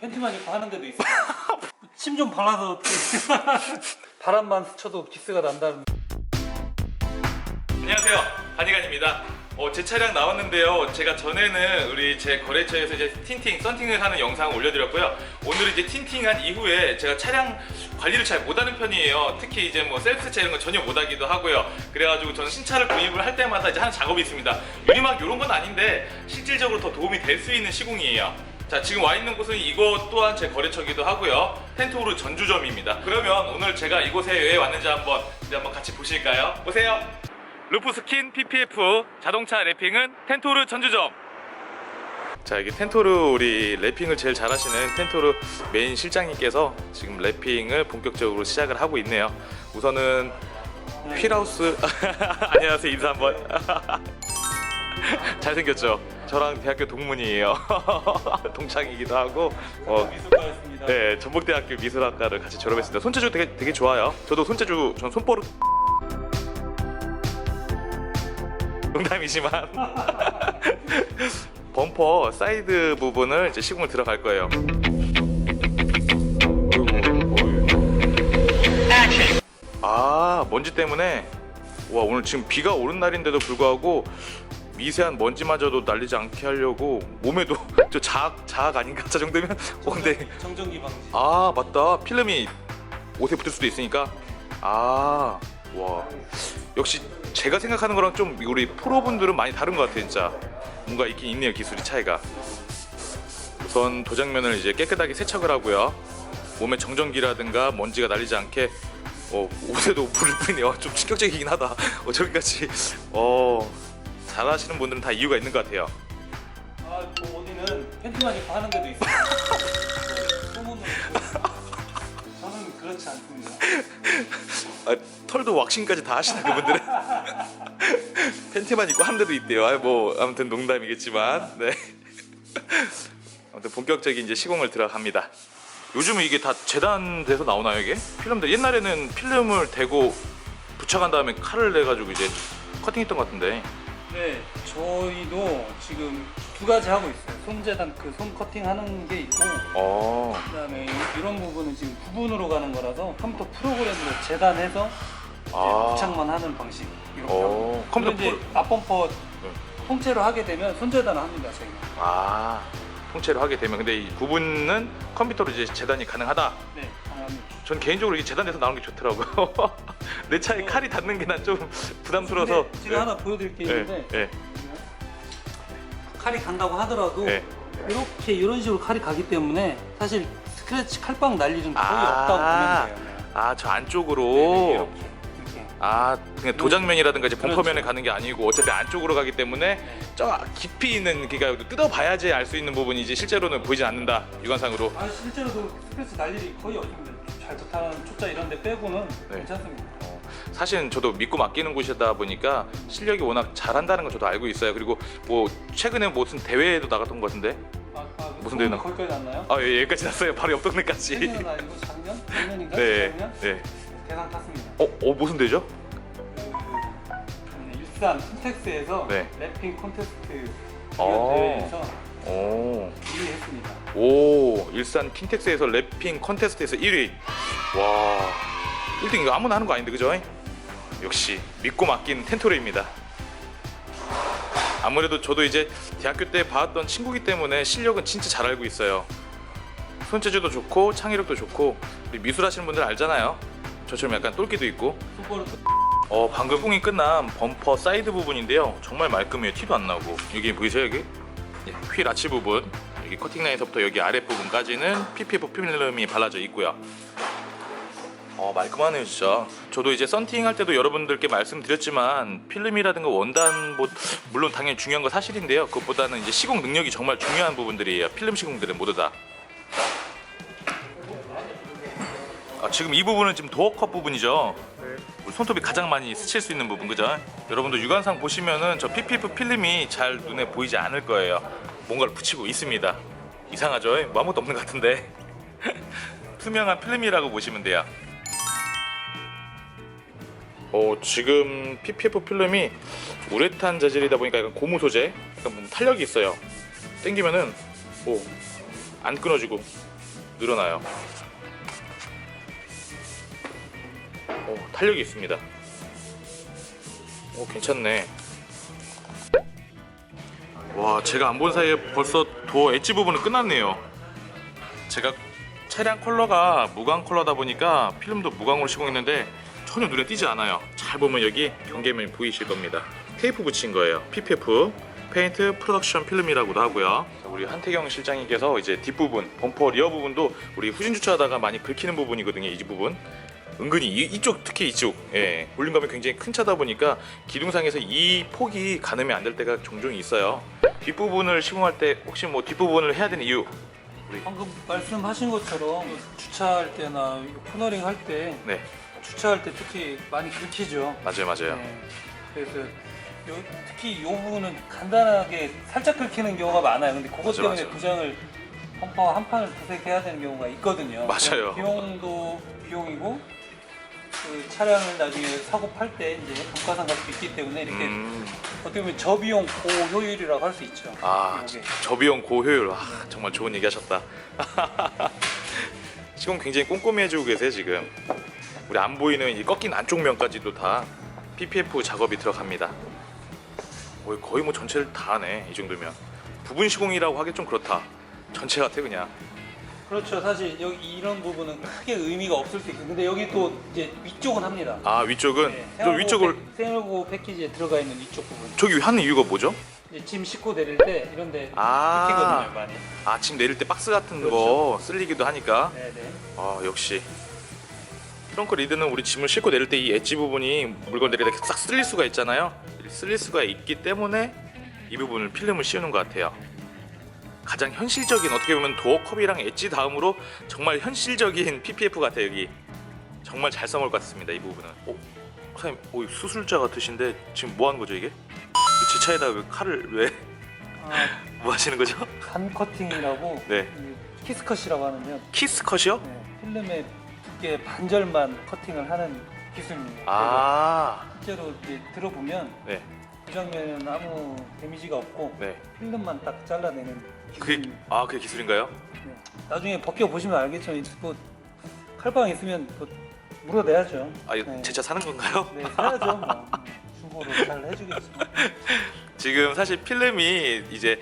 팬티만 입고 하는 데도 있어. 침 좀 발라서 바람만 스쳐도 기스가 난다는. 안녕하세요. 간이간입니다. 어, 제 차량 나왔는데요. 제가 전에는 우리 제 거래처에서 이제 틴팅, 썬팅을 하는 영상을 올려드렸고요. 오늘은 이제 틴팅한 이후에 제가 차량 관리를 잘 못하는 편이에요. 특히 이제 뭐 셀프 세차 이런 거 전혀 못하기도 하고요. 그래가지고 저는 신차를 구입을 할 때마다 이제 하는 작업이 있습니다. 유리막 이런 건 아닌데 실질적으로 더 도움이 될 수 있는 시공이에요. 자 지금 와 있는 곳은 이곳 또한 제 거래처기도 하고요. 텐트우르 전주점입니다. 그러면 오늘 제가 이곳에 왜 왔는지 한번 이제 한번 같이 보실까요? 보세요. 루프스킨 PPF 자동차 랩핑은 텐토르 전주점. 자 여기 텐토르 우리 랩핑을 제일 잘하시는 텐토르 메인 실장님께서 지금 랩핑을 본격적으로 시작을 하고 있네요. 우선은 휠하우스 안녕하세요. 인사 한번 잘생겼죠? 저랑 대학교 동문이에요 동창이기도 하고 어, 미술과였습니다. 네, 전북대학교 미술학과를 같이 졸업했습니다. 손재주 되게 되게 좋아요. 저도 손재주 전 손버릇 농담이지만 범퍼 사이드 부분을 이제 시공을 들어갈 거예요. 아 먼지 때문에 와 오늘 지금 비가 오는 날인데도 불구하고 미세한 먼지마저도 날리지 않게 하려고 몸에도 저 자학 자학 아닌가? 저 정도면? 어 근데 정전기 방지. 아 맞다. 필름이 옷에 붙을 수도 있으니까. 아 와. 역시 제가 생각하는 거랑 좀 우리 프로분들은 많이 다른 것 같아요 진짜. 뭔가 있긴 있네요 기술이 차이가. 우선 도장면을 이제 깨끗하게 세척을 하고요. 몸에 정전기라든가 먼지가 날리지 않게 어, 옷에도 물을 뿌리네요. 좀 충격적이긴 하다. 어, 저기까지. 어 잘하시는 분들은 다 이유가 있는 것 같아요 아, 뭐 어디는 팬티만 입고 하는 데도 있어. 소문으로. 저는 그렇지 않습니다. 아, 털도 왁싱까지 다 하시는 그분들은 팬티만 입고 하는 데도 있대요. 아, 뭐 아무튼 농담이겠지만 네. 아무튼 본격적인 이제 시공을 들어갑니다. 요즘은 이게 다 재단돼서 나오나요 이게? 필름들 옛날에는 필름을 대고 부착한 다음에 칼을 내 가지고 이제 커팅했던 것 같은데. 네, 저희도 지금 두 가지 하고 있어요. 손재단 그 손 커팅 하는 게 있고, 어. 그다음에 이- 이런 부분은 지금 부분으로 가는 거라서 컴퓨터 프로그램으로 재단해서 이제 아. 부착만 하는 방식 이렇게 어, 하고. 컴퓨터 그리고 이제 앞범퍼 통째로 하게 되면 손재단을 합니다 저희가. 아 통째로 하게 되면 근데 이 부분은 컴퓨터로 이제 재단이 가능하다. 네. 전 개인적으로 이 재단돼서 나오는 게 좋더라고요. 내 차에 칼이 닿는 게 난 좀 부담스러워서. 근데 제가 하나 보여드릴 게 네, 있는데 네, 칼이 간다고 하더라도 네. 이렇게 이런 식으로 칼이 가기 때문에 사실 스크래치 칼빵 날 일은 거의 아. 없다고 보면 돼요. 네. 아, 저 안쪽으로. 이렇게 이렇게. 아, 그냥 도장면이라든가 이제 그렇죠. 범퍼면에 가는 게 아니고 어차피 안쪽으로 가기 때문에 네. 저 깊이 있는 그러니까 뜯어봐야지 알 수 있는 부분이지 실제로는 보이진 않는다 육안상으로. 아 실제로도 스크래치 날 일이 거의 없습니다. 잘 좋다는 초짜 이런 데 빼고는 네. 괜찮습니다. 어, 사실은 저도 믿고 맡기는 곳이다 보니까 실력이 워낙 잘한다는 걸 저도 알고 있어요. 그리고 뭐 최근에 무슨 대회에도 나갔던 것 같은데. 아, 아, 무슨 데나? 거기까지 났나요? 아, 예, 여기까지 났어요. 바로 옆 동네까지. 작년 아니고 작년? 작년인가? 네, 작년? 네. 대상 탔습니다. 어, 어 무슨 대죠? 그 음, 일산 킨텍스에서 네. 랩핑 콘테스트 어. 대회에서 오. 2위 했습니다. 오 일산 킨텍스에서 랩핑 컨테스트에서 1위. 와 1등 이거 아무나 하는 거 아닌데 그죠? 역시 믿고 맡긴 텐토레입니다. 아무래도 저도 이제 대학교 때 봐왔던 친구기 때문에 실력은 진짜 잘 알고 있어요. 손재주도 좋고 창의력도 좋고 우리 미술 하시는 분들 알잖아요. 저처럼 약간 똘끼도 있고. 어 방금 뿡이 끝난 범퍼 사이드 부분인데요. 정말 말끔해요. 티도 안 나고. 여기 보이세요 여기? 예, 휠 아치 부분 여기 커팅 라인서부터 여기 아랫 부분까지는 PPF 필름이 발라져 있고요. 어 말끔하네요 진짜. 저도 이제 썬팅 할 때도 여러분들께 말씀드렸지만 필름이라든가 원단 뭐 물론 당연히 중요한 거 사실인데요. 그것보다는 이제 시공 능력이 정말 중요한 부분들이에요. 필름 시공들은 모두 다. 아, 지금 이 부분은 지금 도어 컷 부분이죠? 손톱이 가장 많이 스칠 수 있는 부분 그죠? 여러분도 육안상 보시면은 저 PPF 필름이 잘 눈에 보이지 않을 거예요. 뭔가를 붙이고 있습니다. 이상하죠? 뭐 아무것도 없는 것 같은데 투명한 필름이라고 보시면 돼요. 어 지금 PPF 필름이 우레탄 재질이다 보니까 약간 고무 소재, 약간 뭐 탄력이 있어요. 당기면은 오 안 끊어지고 늘어나요. 오, 탄력이 있습니다. 오, 괜찮네. 와, 제가 안 본 사이에 벌써 도어 엣지 부분은 끝났네요. 제가 차량 컬러가 무광 컬러다 보니까 필름도 무광으로 시공했는데 전혀 눈에 띄지 않아요. 잘 보면 여기 경계면 보이실 겁니다. 테이프 붙인 거예요. PPF 페인트 프로덕션 필름이라고도 하고요. 우리 한태경 실장님께서 이제 뒷부분 범퍼 리어 부분도 우리 후진 주차하다가 많이 긁히는 부분이거든요. 이 부분. 은근히 이, 이쪽 특히 이쪽 예, 볼륨감이 굉장히 큰 차다 보니까 기둥상에서 이 폭이 가늠이 안 될 때가 종종 있어요. 뒷부분을 시공할 때 혹시 뭐 뒷부분을 해야 되는 이유 방금 말씀하신 것처럼 주차할 때나 코너링 할 때 네 주차할 때 특히 많이 긁히죠. 맞아요 맞아요 네. 그래서 요, 특히 이 부분은 간단하게 살짝 긁히는 경우가 많아요. 근데 그것 맞아, 때문에 맞아. 부장을 펌퍼 한 판을 도색해야 되는 경우가 있거든요. 맞아요. 비용도 비용이고 그 차량을 나중에 사고 팔 때 이제 감가상각도 있기 때문에 이렇게 음, 어떻게 보면 저비용 고효율이라고 할 수 있죠. 아 요게. 저비용 고효율. 아, 정말 좋은 얘기 하셨다. 시공 굉장히 꼼꼼히 해주고 계세요 지금. 우리 안 보이는 이 꺾인 안쪽 면까지도 다 PPF 작업이 들어갑니다. 뭐 거의 뭐 전체를 다 하네 이 정도면. 부분 시공이라고 하기 좀 그렇다. 전체 같아 그냥 그렇죠. 사실 여기 이런 부분은 크게 의미가 없을 수 있고, 근데 여기 또 이제 위쪽은 합니다. 아 위쪽은 네, 또 위쪽을 생활고 패키지에 들어가 있는 위쪽 부분. 저기 하는 이유가 뭐죠? 이제 짐 싣고 내릴 때 이런데 아. 찍히거든요, 많이. 아 지금 내릴 때 박스 같은 그렇죠. 거 쓸리기도 하니까 네네. 아 역시 트렁크 리드는 우리 짐을 싣고 내릴 때 이 엣지 부분이 물건 내릴 때 싹 쓸릴 수가 있잖아요 쓸릴 수가 있기 때문에 이 부분을 필름을 씌우는 것 같아요 가장 현실적인 어떻게 보면 도어 컵이랑 엣지 다음으로 정말 현실적인 PPF 같아요 여기 정말 잘 써먹을 것 같습니다 이 부분은 오, 사장님 오, 수술자 같으신데 지금 뭐 하는 거죠 이게? 제 차에다 왜 칼을 왜 뭐 아, 하시는 거죠? 간 커팅이라고 네. 이 키스컷이라고 하는요. 키스 컷이요? 네, 필름의 두께 반절만 커팅을 하는 기술입니다. 아 실제로 이제 들어보면 네. 그 장면에는 아무 데미지가 없고 네. 필름만 딱 잘라내는 그게. 아 그게 기술인가요? 네. 나중에 벗겨 보시면 알겠지만 뭐 칼방 있으면 뭐 물어내야죠. 아 이거 네. 제차 사는 건가요? 네, 사야죠. 뭐. 중고로 잘 해주겠죠. 지금 사실 필름이 이제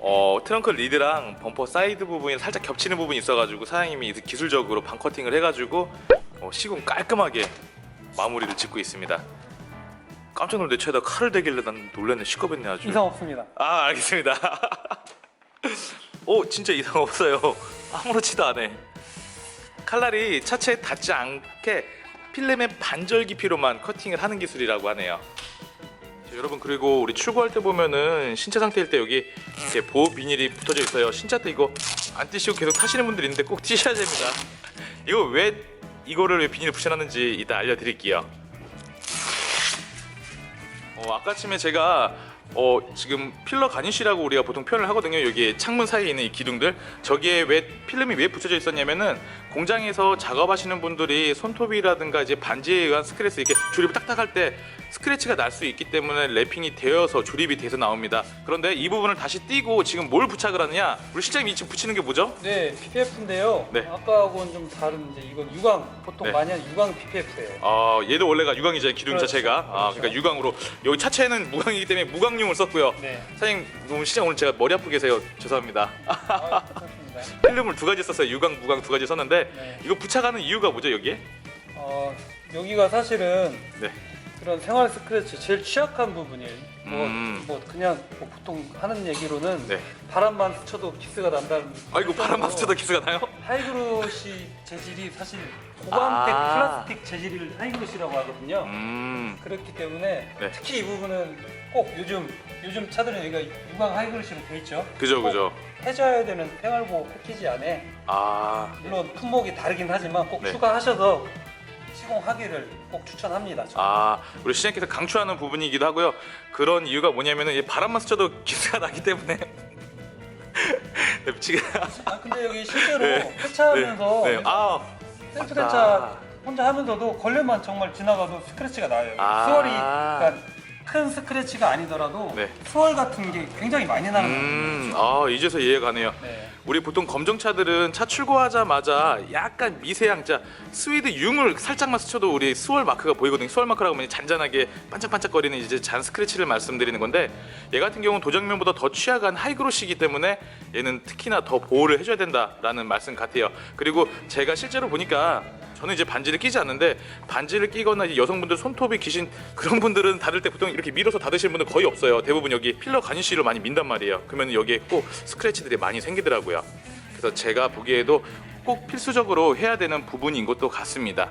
어, 트렁크 리드랑 범퍼 사이드 부분이 살짝 겹치는 부분이 있어가지고 사장님이 기술적으로 반 커팅을 해가지고 어, 시공 깔끔하게 마무리를 짓고 있습니다. 깜짝 내 차에다 칼을 대길래 난 놀랐네 시겁했네 아주. 이상 없습니다. 아 알겠습니다. 오 진짜 이상 없어요. 아무렇지도 않아. 칼날이 차체에 닿지 않게 필름의 반절 깊이로만 커팅을 하는 기술이라고 하네요. 자, 여러분 그리고 우리 출고할 때 보면은 신차 상태일 때 여기 이렇게 보호 비닐이 붙어져 있어요. 신차 때 이거 안 띄시고 계속 타시는 분들이 있는데 꼭 띄셔야 됩니다. 이거 왜 이거를 왜 비닐 붙여놨는지 이따 알려드릴게요. 어, 아까쯤에 제가 어, 지금 필러 가니쉬라고 우리가 보통 표현을 하거든요. 여기 창문 사이에 있는 이 기둥들. 저기에 왜 필름이 왜 붙여져 있었냐면은 공장에서 작업하시는 분들이 손톱이라든가 이제 반지에 의한 스크래치 이렇게 조립을 딱딱할 때 스크래치가 날 수 있기 때문에 랩핑이 되어서 조립이 돼서 나옵니다. 그런데 이 부분을 다시 띄고 지금 뭘 부착을 하느냐? 우리 실장님 이 지금 붙이는 게 뭐죠? 네, PPF인데요. 네. 아까하고는 좀 다른 이제 이건 유광 보통 네. 많이 하는 유광 PPF예요. 아 얘도 원래가 유광이잖아요 기둥 그렇죠. 자체가 아 그렇죠. 그러니까 유광으로 여기 차체는 무광이기 때문에 무광용을 썼고요 네. 사장님 시장 오늘 제가 머리 아프게 해서 죄송합니다 아. 필름을 두 가지 썼어요. 유광, 무광 두 가지 썼는데 네. 이거 부착하는 이유가 뭐죠 여기에? 어, 여기가 사실은 네. 그런 생활 스크래치 제일 취약한 부분이에요. 뭐, 음. 뭐 그냥 뭐 보통 하는 얘기로는 네. 바람만 스쳐도 키스가 난다는. 아 이거 바람만 스쳐도 기스가 나요? 하이그로시 재질이 사실 고광택 아. 플라스틱 재질을 하이그로시라고 하거든요. 음. 그렇기 때문에 네. 특히 이 부분은 꼭 요즘 요즘 차들은 여기가 유광 하이그로시로 돼 있죠. 그죠 그죠. 해줘야 되는 생활보호 패키지 안에 아. 물론 품목이 다르긴 하지만 꼭 네. 추가하셔서 시공하기를 꼭 추천합니다. 저는. 아 우리 시장님께서 강추하는 부분이기도 하고요. 그런 이유가 뭐냐면은 이 바람만 스쳐도 기스가 나기 때문에 미치게. 아 근데 여기 실제로 네. 세차하면서 네. 아. 셀프 맞다. 세차 혼자 하면서도 걸레만 정말 지나가도 스크래치가 나요. 아. 수월이 그러니까 큰 스크래치가 아니더라도 네. 수월 같은 게 굉장히 많이 나는 음. 아 이제서 이해가 가네요. 네. 우리 보통 검정차들은 차 출고하자마자 약간 미세양자 스위드 융을 살짝만 스쳐도 우리 스월 마크가 보이거든요. 스월 마크라고 하면 잔잔하게 반짝반짝거리는 이제 잔 스크래치를 말씀드리는 건데 얘 같은 경우는 도장면보다 더 취약한 하이그로시기 때문에 얘는 특히나 더 보호를 해줘야 된다라는 말씀 같아요. 그리고 제가 실제로 보니까 저는 이제 반지를 끼지 않는데 반지를 끼거나 이제 여성분들 손톱이 기신 그런 분들은 닫을 때 보통 이렇게 밀어서 닫으시는 분들 거의 없어요. 대부분 여기 필러 가니쉬로 많이 민단 말이에요. 그러면 여기에 꼭 스크래치들이 많이 생기더라고요. 그래서 제가 보기에도 꼭 필수적으로 해야 되는 부분인 것도 같습니다.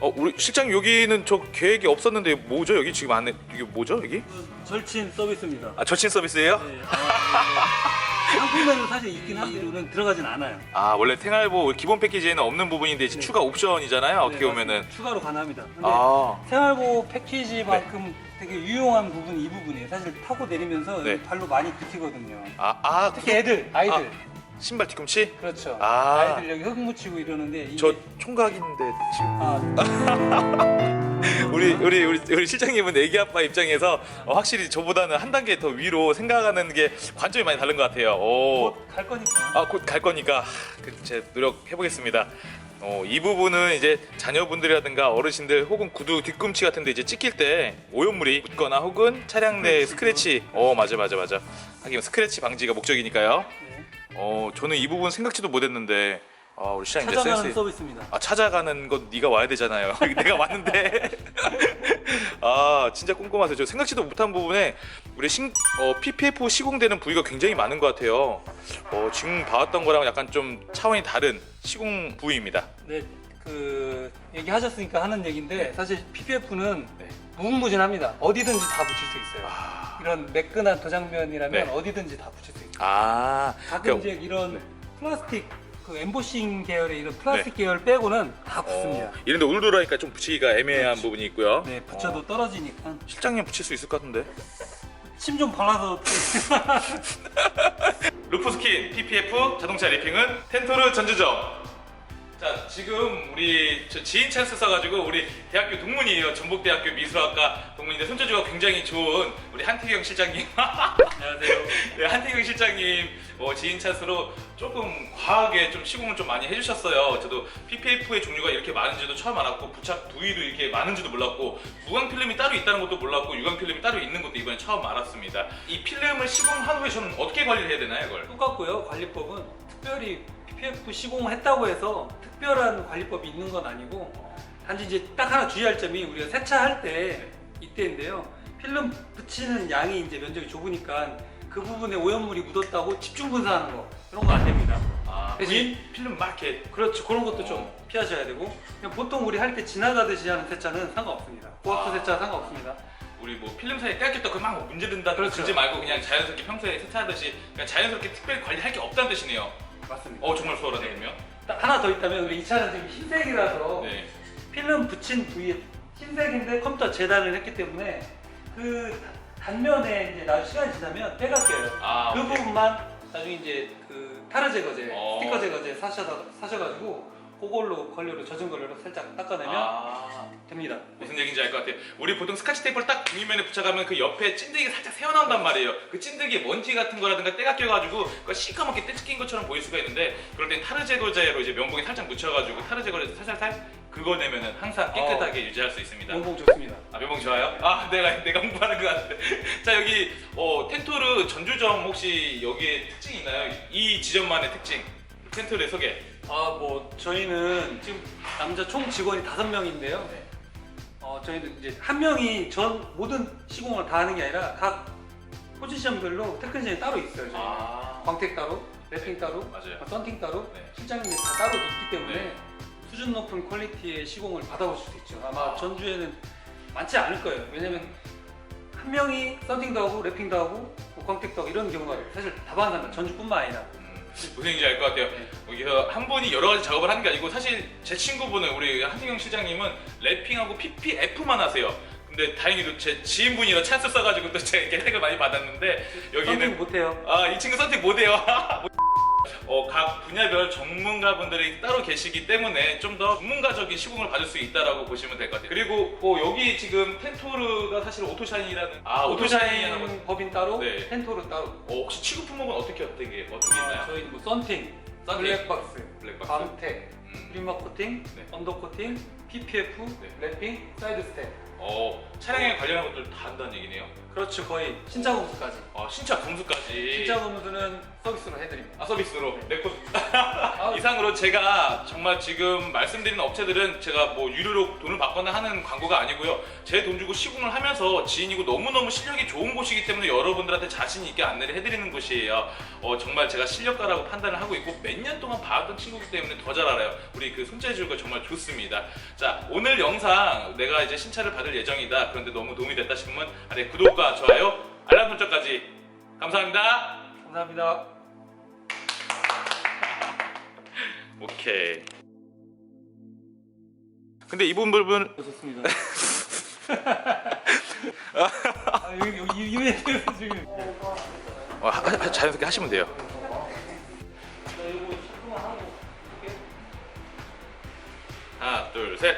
어, 우리 실장 여기는 저 계획이 없었는데 뭐죠? 여기 지금 안에 이게 뭐죠? 여기? 그 절친 서비스입니다. 아, 저친 서비스예요? 네, 아, 상 품에는 사실 있긴 한데 우리는 들어가진 않아요. 아, 원래 생활보 기본 패키지에는 없는 부분인데 이제 네. 추가 옵션이잖아요. 어떻게 네, 보면은 맞습니다. 추가로 가능합니다. 근데 아. 생활보호 패키지만큼 되게 유용한 부분이 이 부분이에요. 사실 타고 내리면서 네. 발로 많이 긁히거든요. 아, 아, 특히 애들, 아이들. 신발 뒤꿈치? 그렇죠. 아. 아. 이들 여기 흙 묻히고 이러는데 이게 저 총각인데 지금 아, 우리 우리 우리 우리 실장님은 애기 아빠 입장에서 어, 확실히 저보다는 한 단계 더 위로 생각하는 게 관점이 많이 다른 것 같아요. 오. 곧갈 거니까. 아, 곧 갈 거니까 그, 제 노력해 보겠습니다. 어, 이 부분은 이제 자녀분들이라든가 어르신들 혹은 구두 뒤꿈치 같은데 이제 찍힐 때 오염물이 묻거나 혹은 차량 내 스크래치. 어, 맞아, 맞아, 맞아. 하긴 스크래치 방지가 목적이니까요. 네. 어, 저는 이 부분 생각지도 못했는데, 아, 우리 시장 이제 찾아가는 센스. 서비스입니다. 아 찾아가는 건 네가 와야 되잖아요. 내가 왔는데. 아 진짜 꼼꼼하세요. 저 생각지도 못한 부분에 우리 신, 어, PPF 시공되는 부위가 굉장히 많은 것 같아요. 어, 지금 봐왔던 거랑 약간 좀 차원이 다른 시공 부위입니다. 네, 그 얘기하셨으니까 하는 얘기인데 사실 PPF는 네. 무궁무진합니다. 어디든지 다 붙일 수 있어요. 아, 이런 매끈한 도장면이라면 네. 어디든지 다 붙일 수 있어요. 아 가끔 그러니까, 이제 이런 네. 플라스틱 그 엠보싱 계열의 이런 플라스틱 계열 빼고는 다 붙습니다. 어, 이런데 울돌하니까 좀 붙이기가 애매한 그렇지. 부분이 있고요. 네, 붙여도 어, 떨어지니까 실장님 붙일 수 있을 것 같은데. 침 좀 발라서 루프 스킨 PPF 자동차 리핑은 텐토르 전주점. 자 지금 우리 저 지인 찬스 써가지고 우리 대학교 동문이에요 전북대학교 미술학과 동문인데 손재주가 굉장히 좋은 우리 한태경 실장님 안녕하세요. 네, 한태경 실장님 어, 지인 찬스로 조금 과하게 좀 시공을 좀 많이 해주셨어요 저도 PPF의 종류가 이렇게 많은지도 처음 알았고 부착 부위도 이렇게 많은지도 몰랐고 무광 필름이 따로 있다는 것도 몰랐고 유광 필름이 따로 있는 것도 이번에 처음 알았습니다 이 필름을 시공한 후에 저는 어떻게 관리를 해야 되나요 이걸? 똑같고요. 관리법은 특별히 PPF 시공을 했다고 해서 특별한 관리법이 있는 건 아니고 단지 이제 딱 하나 주의할 점이 우리가 세차할 때 이때인데요. 필름 붙이는 양이 이제 면적이 좁으니까 그 부분에 오염물이 묻었다고 집중 분사하는 거 그런 거 안 됩니다. 아, 대신- 필름 막 이렇게 그렇죠. 그런 것도 좀 어. 피하셔야 되고 그냥 보통 우리 할 때 지나가듯이 하는 세차는 상관없습니다. 고압수 아. 세차 상관없습니다. 우리 뭐 필름 사이에 그만 뭐 문제된다 그렇죠. 그러지 말고 그냥 자연스럽게 평소에 세차하듯이 그냥 자연스럽게 특별히 관리할 게 없다는 뜻이네요. 맞습니다. 어 정말 수월하네 그러면. 딱 하나 더 있다면 우리 이 차는 지금 흰색이라서 네. 필름 붙인 부위에 흰색인데 컴퓨터 재단을 했기 때문에 그 단면에 이제 나중 시간이 지나면 때가 껴요. 아 그 오케이. 부분만 나중에 이제 그 타르 제거제, 어. 스티커 제거제 사셔, 사셔가지고 그걸로 걸레로 젖은 걸레로 살짝 닦아내면 아 됩니다. 무슨 얘기인지 알 것 같아요. 우리 보통 스카치 테이프를 딱 윗면에 붙여가면 그 옆에 찐득이가 살짝 새어나온단 말이에요. 그 찐득이에 먼지 같은 거라든가 때가 껴가지고 그 시커멓게 떼낀 것처럼 보일 수가 있는데 그럴 땐 타르 제거제로 이제 면봉에 살짝 묻혀가지고 타르 제거제 살살살 그거 내면은 항상 깨끗하게 유지할 수 있습니다. 원봉 좋습니다. 아 면봉 좋아요? 아 내가 내가 홍보하는 것 같은데 자 여기 어, 텐토르 전주점 혹시 여기에 특징이 있나요? 이 지점만의 특징 텐토르의 소개 아 뭐 저희는 지금 남자 총 직원이 다섯 명인데요. 네. 어 저희는 이제 한 명이 전 모든 시공을 다 하는 게 아니라 각 포지션별로 테크니션이 따로 있어요. 저희. 아 광택 따로, 랩핑 따로, 맞아요. 어, 썬팅 따로, 네. 실장님이 다 따로 있기 때문에 네. 수준 높은 퀄리티의 시공을 받아보실 수 있죠. 아마 아. 전주에는 많지 않을 거예요. 왜냐면 한 명이 썬팅도 하고 랩핑도 하고 뭐 광택도 하고 이런 경우가 사실 다반사입니다. 전주뿐만 아니라. 음, 무슨 얘기인지 알 것 같아요. 네. 여기서 한 분이 여러 가지 작업을 하는 게 아니고 사실 제 친구분은 우리 한승경 실장님은 랩핑하고 PPF만 하세요. 근데 다행히도 제 지인분이라 찬스 써가지고 또 제가 혜택을 많이 받았는데 여기는 못해요. 아이 친구 선택 못해요. 어 어, 각 분야별 전문가분들이 따로 계시기 때문에 좀 더 전문가적인 시공을 받을 수 있다라고 보시면 될 것 같아요. 그리고 어, 여기 지금 텐토르가 사실 오토샤인이라는 아 오토샤인이라고 오토샤인 법인 따로, 네. 텐토르 따로. 어, 혹시 취급 품목은 어떻게 어떤 게 어떤 게 있나요? 아, 저희 뭐 썬팅, 썬팅. 블랙박스, 블랙박스. 광택, 음. 프리머 코팅, 네. 언더 코팅, PPF, 네. 랩핑, 사이드 스텝. 어, 차량에 관련한 것들 다 한다는 얘기네요. 그렇죠, 거의 신차 검수까지. 아, 신차 검수까지. 신차 검수는 서비스로 해드립니다. 아 서비스로 내코 아, 이상으로 제가 정말 지금 말씀드리는 업체들은 제가 뭐 유료로 돈을 받거나 하는 광고가 아니고요. 제 돈 주고 시공을 하면서 지인이고 너무너무 실력이 좋은 곳이기 때문에 여러분들한테 자신 있게 안내를 해드리는 곳이에요. 어, 정말 제가 실력가라고 판단을 하고 있고 몇 년 동안 봐왔던 친구기 때문에 더 잘 알아요. 우리 그 손재주가 정말 좋습니다. 자 오늘 영상 내가 이제 신차를 받을 예정이다. 그런데 너무 도움이 됐다 싶으면 아래 구독과 좋아요, 알람 설정까지 감사합니다. 감사합니다. 오케이. 근데 이분 부분 좋습니다. 아, 여기 여기 이벤트 지금. 어, 하- 하- 자연스럽게 하시면 돼요. 하나, 둘, 셋.